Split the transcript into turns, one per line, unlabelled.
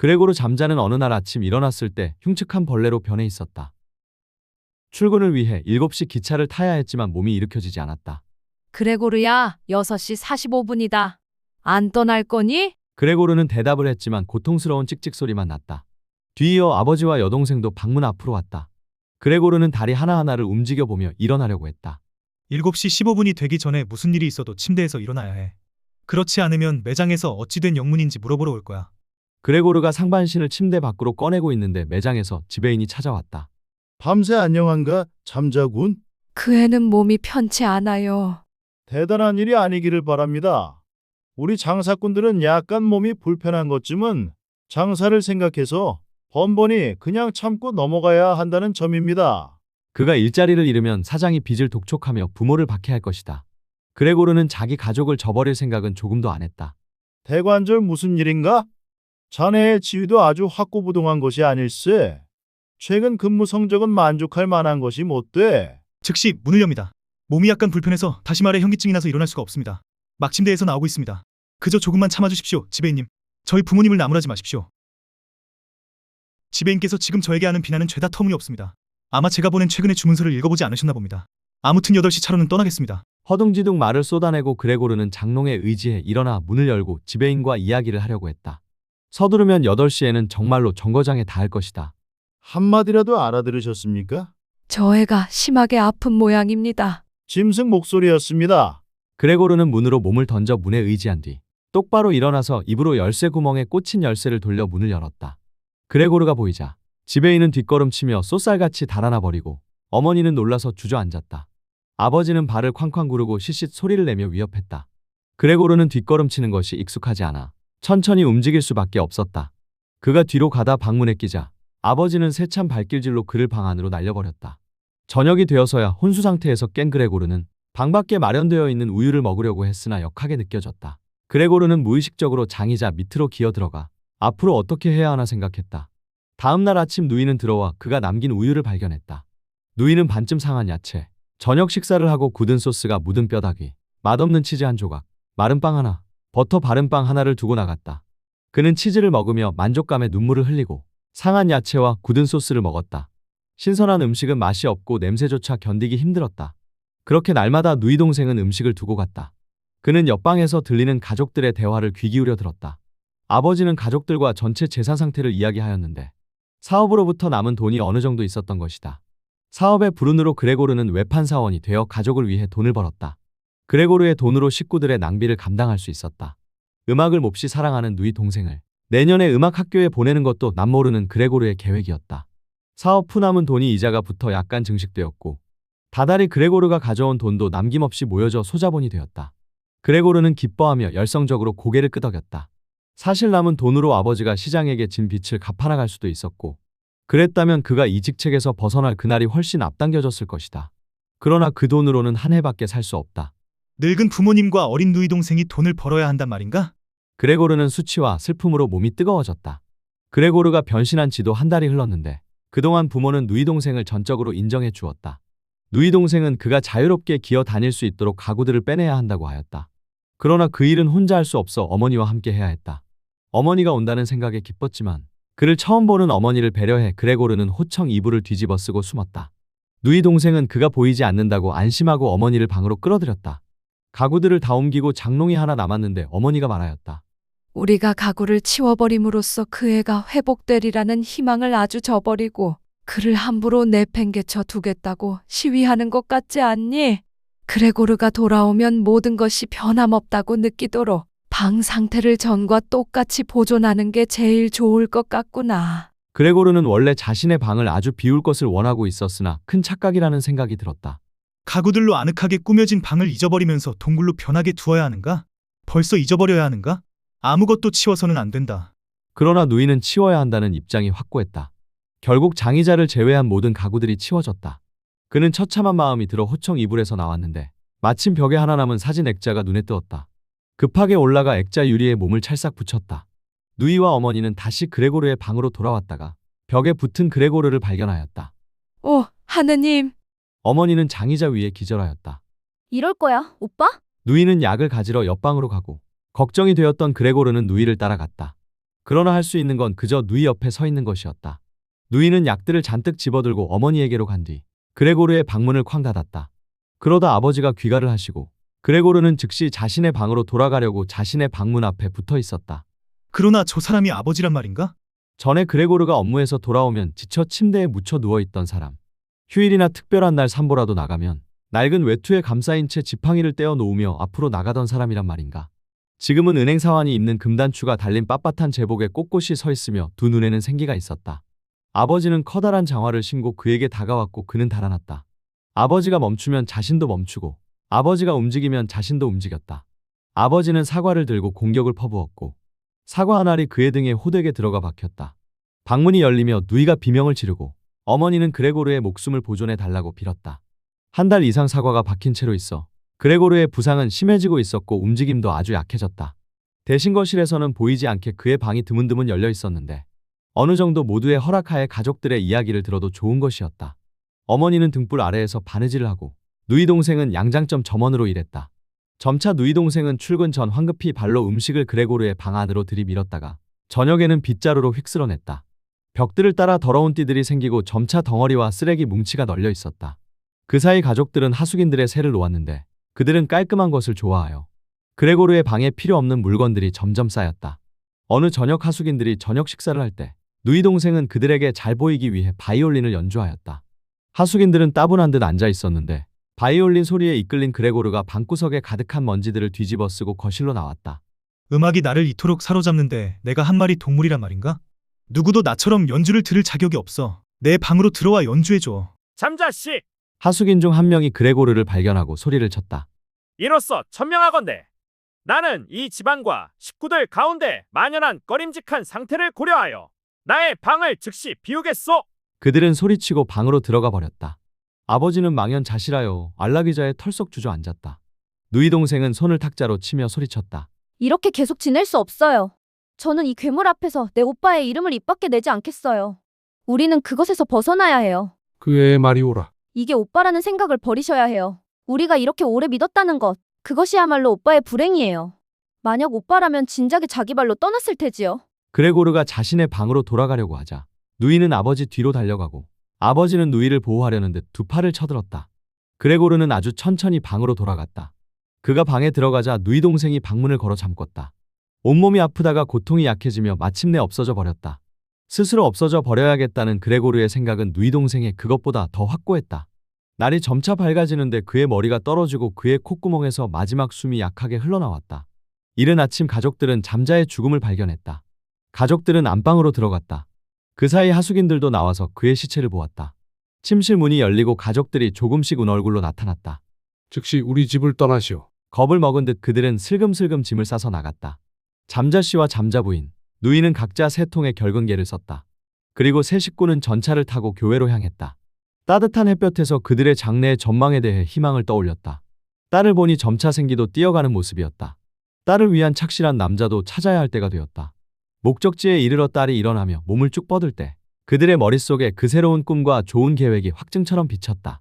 그레고르 잠자는 어느 날 아침 일어났을 때 흉측한 벌레로 변해 있었다. 출근을 위해 7시 기차를 타야 했지만 몸이 일으켜지지 않았다.
그레고르야, 6시 45분이다. 안 떠날 거니?
그레고르는 대답을 했지만 고통스러운 찍찍 소리만 났다. 뒤이어 아버지와 여동생도 방문 앞으로 왔다. 그레고르는 다리 하나하나를 움직여보며 일어나려고 했다.
7시 15분이 되기 전에 무슨 일이 있어도 침대에서 일어나야 해. 그렇지 않으면 매장에서 어찌된 영문인지 물어보러 올 거야.
그레고르가 상반신을 침대 밖으로 꺼내고 있는데 매장에서 지배인이 찾아왔다.
밤새 안녕한가 잠자군?
그 애는 몸이 편치 않아요.
대단한 일이 아니기를 바랍니다. 우리 장사꾼들은 약간 몸이 불편한 것쯤은 장사를 생각해서 번번이 그냥 참고 넘어가야 한다는 점입니다.
그가 일자리를 잃으면 사장이 빚을 독촉하며 부모를 박해할 것이다. 그레고르는 자기 가족을 저버릴 생각은 조금도 안 했다.
대관절 무슨 일인가? 자네의 지위도 아주 확고부동한 것이 아닐세. 최근 근무 성적은 만족할 만한 것이 못 돼.
즉시 문을 엽니다. 몸이 약간 불편해서 다시 말해 현기증이 나서 일어날 수가 없습니다. 막 침대에서 나오고 있습니다. 그저 조금만 참아주십시오, 지배인님. 저희 부모님을 나무라지 마십시오. 지배인께서 지금 저에게 하는 비난은 죄다 터무니없습니다. 아마 제가 보낸 최근의 주문서를 읽어보지 않으셨나 봅니다. 아무튼 8시 차로는 떠나겠습니다.
허둥지둥 말을 쏟아내고 그레고르는 장롱에 의지해 일어나 문을 열고 지배인과 이야기를 하려고 했다. 서두르면 8시에는 정말로 정거장에 닿을 것이다.
한마디라도 알아들으셨습니까?
저 애가 심하게 아픈 모양입니다.
짐승 목소리였습니다.
그레고르는 문으로 몸을 던져 문에 의지한 뒤 똑바로 일어나서 입으로 열쇠 구멍에 꽂힌 열쇠를 돌려 문을 열었다. 그레고르가 보이자 지배인은 뒷걸음치며 쏘쌀같이 달아나 버리고 어머니는 놀라서 주저앉았다. 아버지는 발을 쾅쾅 구르고 시쉿 소리를 내며 위협했다. 그레고르는 뒷걸음치는 것이 익숙하지 않아 천천히 움직일 수밖에 없었다. 그가 뒤로 가다 방문에 끼자 아버지는 세찬 발길질로 그를 방 안으로 날려버렸다. 저녁이 되어서야 혼수 상태에서 깬 그레고르는 방 밖에 마련되어 있는 우유를 먹으려고 했으나 역하게 느껴졌다. 그레고르는 무의식적으로 장의자 밑으로 기어 들어가 앞으로 어떻게 해야 하나 생각했다. 다음 날 아침 누이는 들어와 그가 남긴 우유를 발견했다. 누이는 반쯤 상한 야채, 저녁 식사를 하고 굳은 소스가 묻은 뼈다귀, 맛없는 치즈 한 조각, 마른 빵 하나, 버터 바른 빵 하나를 두고 나갔다. 그는 치즈를 먹으며 만족감에 눈물을 흘리고 상한 야채와 굳은 소스를 먹었다. 신선한 음식은 맛이 없고 냄새조차 견디기 힘들었다. 그렇게 날마다 누이 동생은 음식을 두고 갔다. 그는 옆방에서 들리는 가족들의 대화를 귀 기울여 들었다. 아버지는 가족들과 전체 재산 상태를 이야기하였는데 사업으로부터 남은 돈이 어느 정도 있었던 것이다. 사업의 불운으로 그레고르는 외판 사원이 되어 가족을 위해 돈을 벌었다. 그레고르의 돈으로 식구들의 낭비를 감당할 수 있었다. 음악을 몹시 사랑하는 누이 동생을 내년에 음악 학교에 보내는 것도 남모르는 그레고르의 계획이었다. 사업 후 남은 돈이 이자가 붙어 약간 증식되었고 다달이 그레고르가 가져온 돈도 남김없이 모여져 소자본이 되었다. 그레고르는 기뻐하며 열성적으로 고개를 끄덕였다. 사실 남은 돈으로 아버지가 시장에게 진 빚을 갚아나갈 수도 있었고 그랬다면 그가 이 직책에서 벗어날 그날이 훨씬 앞당겨졌을 것이다. 그러나 그 돈으로는 한 해밖에 살 수 없다.
늙은 부모님과 어린 누이 동생이 돈을 벌어야 한단 말인가?
그레고르는 수치와 슬픔으로 몸이 뜨거워졌다. 그레고르가 변신한 지도 한 달이 흘렀는데 그동안 부모는 누이 동생을 전적으로 인정해 주었다. 누이 동생은 그가 자유롭게 기어 다닐 수 있도록 가구들을 빼내야 한다고 하였다. 그러나 그 일은 혼자 할 수 없어 어머니와 함께 해야 했다. 어머니가 온다는 생각에 기뻤지만 그를 처음 보는 어머니를 배려해 그레고르는 호청 이불을 뒤집어 쓰고 숨었다. 누이 동생은 그가 보이지 않는다고 안심하고 어머니를 방으로 끌어들였다. 가구들을 다 옮기고 장롱이 하나 남았는데 어머니가 말하였다.
우리가 가구를 치워버림으로써 그 애가 회복되리라는 희망을 아주 저버리고 그를 함부로 내팽개쳐 두겠다고 시위하는 것 같지 않니? 그레고르가 돌아오면 모든 것이 변함없다고 느끼도록 방 상태를 전과 똑같이 보존하는 게 제일 좋을 것 같구나.
그레고르는 원래 자신의 방을 아주 비울 것을 원하고 있었으나 큰 착각이라는 생각이 들었다.
가구들로 아늑하게 꾸며진 방을 잊어버리면서 동굴로 변하게 두어야 하는가? 벌써 잊어버려야 하는가? 아무것도 치워서는 안 된다.
그러나 누이는 치워야 한다는 입장이 확고했다. 결국 장의자를 제외한 모든 가구들이 치워졌다. 그는 처참한 마음이 들어 호청 이불에서 나왔는데 마침 벽에 하나 남은 사진 액자가 눈에 띄었다. 급하게 올라가 액자 유리에 몸을 찰싹 붙였다. 누이와 어머니는 다시 그레고르의 방으로 돌아왔다가 벽에 붙은 그레고르를 발견하였다.
오, 하느님.
어머니는 장의자 위에 기절하였다.
이럴 거야, 오빠?
누이는 약을 가지러 옆방으로 가고 걱정이 되었던 그레고르는 누이를 따라갔다. 그러나 할 수 있는 건 그저 누이 옆에 서 있는 것이었다. 누이는 약들을 잔뜩 집어들고 어머니에게로 간 뒤 그레고르의 방문을 쾅 닫았다. 그러다 아버지가 귀가를 하시고 그레고르는 즉시 자신의 방으로 돌아가려고 자신의 방문 앞에 붙어 있었다.
그러나 저 사람이 아버지란 말인가?
전에 그레고르가 업무에서 돌아오면 지쳐 침대에 묻혀 누워 있던 사람. 휴일이나 특별한 날 산보라도 나가면 낡은 외투에 감싸인 채 지팡이를 떼어 놓으며 앞으로 나가던 사람이란 말인가. 지금은 은행 사원이 입는 금단추가 달린 빳빳한 제복에 꼿꼿이 서 있으며 두 눈에는 생기가 있었다. 아버지는 커다란 장화를 신고 그에게 다가왔고 그는 달아났다. 아버지가 멈추면 자신도 멈추고 아버지가 움직이면 자신도 움직였다. 아버지는 사과를 들고 공격을 퍼부었고 사과 한 알이 그의 등에 호되게 들어가 박혔다. 방문이 열리며 누이가 비명을 지르고 어머니는 그레고르의 목숨을 보존해 달라고 빌었다. 한 달 이상 사과가 박힌 채로 있어 그레고르의 부상은 심해지고 있었고 움직임도 아주 약해졌다. 대신 거실에서는 보이지 않게 그의 방이 드문드문 열려 있었는데 어느 정도 모두의 허락하에 가족들의 이야기를 들어도 좋은 것이었다. 어머니는 등불 아래에서 바느질을 하고 누이 동생은 양장점 점원으로 일했다. 점차 누이 동생은 출근 전 황급히 발로 음식을 그레고르의 방 안으로 들이밀었다가 저녁에는 빗자루로 휙 쓸어냈다. 벽들을 따라 더러운 띠들이 생기고 점차 덩어리와 쓰레기 뭉치가 널려 있었다. 그 사이 가족들은 하숙인들의 새를 놓았는데 그들은 깔끔한 것을 좋아하여 그레고르의 방에 필요 없는 물건들이 점점 쌓였다. 어느 저녁 하숙인들이 저녁 식사를 할 때 누이 동생은 그들에게 잘 보이기 위해 바이올린을 연주하였다. 하숙인들은 따분한 듯 앉아 있었는데 바이올린 소리에 이끌린 그레고르가 방구석에 가득한 먼지들을 뒤집어 쓰고 거실로 나왔다.
음악이 나를 이토록 사로잡는데 내가 한 마리 동물이란 말인가? 누구도 나처럼 연주를 들을 자격이 없어. 내 방으로 들어와 연주해줘.
잠자씨
하숙인 중 한 명이 그레고르를 발견하고 소리를 쳤다.
이로써 천명하건대 나는 이 집안과 식구들 가운데 만연한 꺼림직한 상태를 고려하여 나의 방을 즉시 비우겠소.
그들은 소리치고 방으로 들어가 버렸다. 아버지는 망연자실하여 안락의자에 털썩 주저앉았다. 누이 동생은 손을 탁자로 치며 소리쳤다.
이렇게 계속 지낼 수 없어요. 저는 이 괴물 앞에서 내 오빠의 이름을 입 밖에 내지 않겠어요. 우리는 그것에서 벗어나야 해요.
그 애의 말이 옳아.
이게 오빠라는 생각을 버리셔야 해요. 우리가 이렇게 오래 믿었다는 것, 그것이야말로 오빠의 불행이에요. 만약 오빠라면 진작에 자기 발로 떠났을 테지요.
그레고르가 자신의 방으로 돌아가려고 하자 누이는 아버지 뒤로 달려가고 아버지는 누이를 보호하려는 듯 두 팔을 쳐들었다. 그레고르는 아주 천천히 방으로 돌아갔다. 그가 방에 들어가자 누이 동생이 방문을 걸어 잠궜다. 온몸이 아프다가 고통이 약해지며 마침내 없어져 버렸다. 스스로 없어져 버려야겠다는 그레고르의 생각은 누이 동생의 그것보다 더 확고했다. 날이 점차 밝아지는데 그의 머리가 떨어지고 그의 콧구멍에서 마지막 숨이 약하게 흘러나왔다. 이른 아침 가족들은 잠자의 죽음을 발견했다. 가족들은 안방으로 들어갔다. 그 사이 하숙인들도 나와서 그의 시체를 보았다. 침실 문이 열리고 가족들이 조금씩 운 얼굴로 나타났다.
즉시 우리 집을 떠나시오.
겁을 먹은 듯 그들은 슬금슬금 짐을 싸서 나갔다. 잠자 씨와 잠자 부인, 누이는 각자 세 통의 결근계를 썼다. 그리고 세 식구는 전차를 타고 교회로 향했다. 따뜻한 햇볕에서 그들의 장래의 전망에 대해 희망을 떠올렸다. 딸을 보니 점차 생기도 뛰어가는 모습이었다. 딸을 위한 착실한 남자도 찾아야 할 때가 되었다. 목적지에 이르러 딸이 일어나며 몸을 쭉 뻗을 때 그들의 머릿속에 그 새로운 꿈과 좋은 계획이 확증처럼 비쳤다.